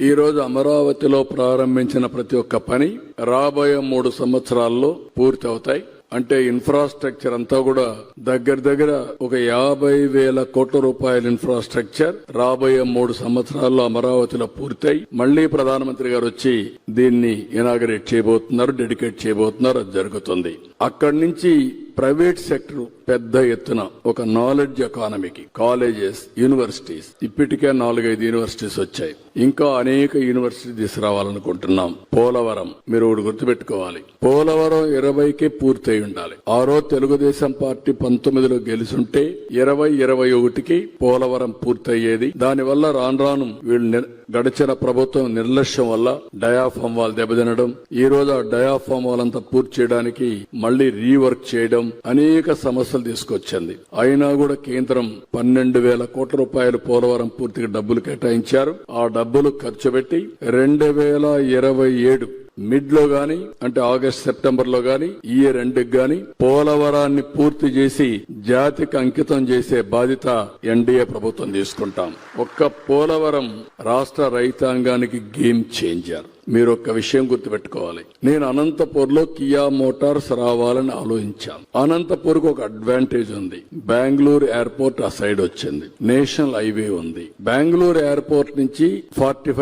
ఈ రోజు అమరావతిలో ప్రారంభించిన ప్రతి ఒక్క పని రాబోయే మూడు సంవత్సరాల్లో పూర్తి అవుతాయి అంటే ఇన్ఫ్రాస్ట్రక్చర్ అంతా కూడా దగ్గర దగ్గర ఒక యాభై వేల కోట్ల రూపాయల ఇన్ఫ్రాస్ట్రక్చర్ రాబోయే మూడు సంవత్సరాల్లో అమరావతిలో పూర్తయి మళ్ళీ ప్రధానమంత్రి గారు వచ్చి దీన్ని ఇనాగరేట్ చేయబోతున్నారు డెడికేట్ చేయబోతున్నారు అది జరుగుతుంది. అక్కడి నుంచి ప్రైవేట్ సెక్టర్ పెద్ద ఎత్తున ఒక నాలెడ్జ్ ఎకానమీకి కాలేజెస్ యూనివర్సిటీస్ ఇప్పటికే నాలుగైదు యూనివర్సిటీస్ వచ్చాయి. ఇంకా అనేక యూనివర్సిటీ తీసుకురావాలనుకుంటున్నాం పోలవరం మీరు ఒకటి గుర్తుపెట్టుకోవాలి. పోలవరం ఇరవైకి పూర్తయి ఉండాలి. ఆ రోజు తెలుగుదేశం పార్టీ పంతొమ్మిదిలో గెలుసుంటే ఇరవై ఇరవై ఒకటికి పోలవరం పూర్తయ్యేది. దానివల్ల రాను రాను వీళ్ళు గడిచిన ప్రభుత్వం నిర్లక్ష్యం వల్ల డయాఫామ్ వాల్ దెబ్బతినడం ఈ రోజు ఆ డయాఫామ్ వాల్ అంతా పూర్తి చేయడానికి మళ్ళీ రీవర్క్ చేయడం అనేక సమస్యలు తీసుకొచ్చింది. అయినా కూడా కేంద్రం పన్నెండు వేల కోట్ల రూపాయలు పోలవరం పూర్తిగా డబ్బులు కేటాయించారు. ఆ డబ్బులు ఖర్చు పెట్టి రెండు వేల ఇరవై ఏడు మిడ్లో గాని అంటే ఆగస్ట్ సెప్టెంబర్లో గాని ఈ రెండుకి గాని పోలవరాన్ని పూర్తి చేసి జాతికి అంకితం చేసే బాధ్యత ఎన్డీఏ ప్రభుత్వం తీసుకుంటాం. ఒక్క పోలవరం రాష్ట్ర రైతాంగానికి గేమ్ చేంజర్. మీరు ఒక్క విషయం గుర్తుపెట్టుకోవాలి. నేను అనంతపూర్లో కియా మోటార్స్ రావాలని ఆలోచించాను అనంతపూర్కు ఒక అడ్వాంటేజ్ ఉంది. బెంగళూరు ఎయిర్పోర్ట్ ఆ సైడ్ వచ్చింది. నేషనల్ హైవే ఉంది. బెంగళూరు ఎయిర్పోర్ట్ నుంచి ఫార్టీ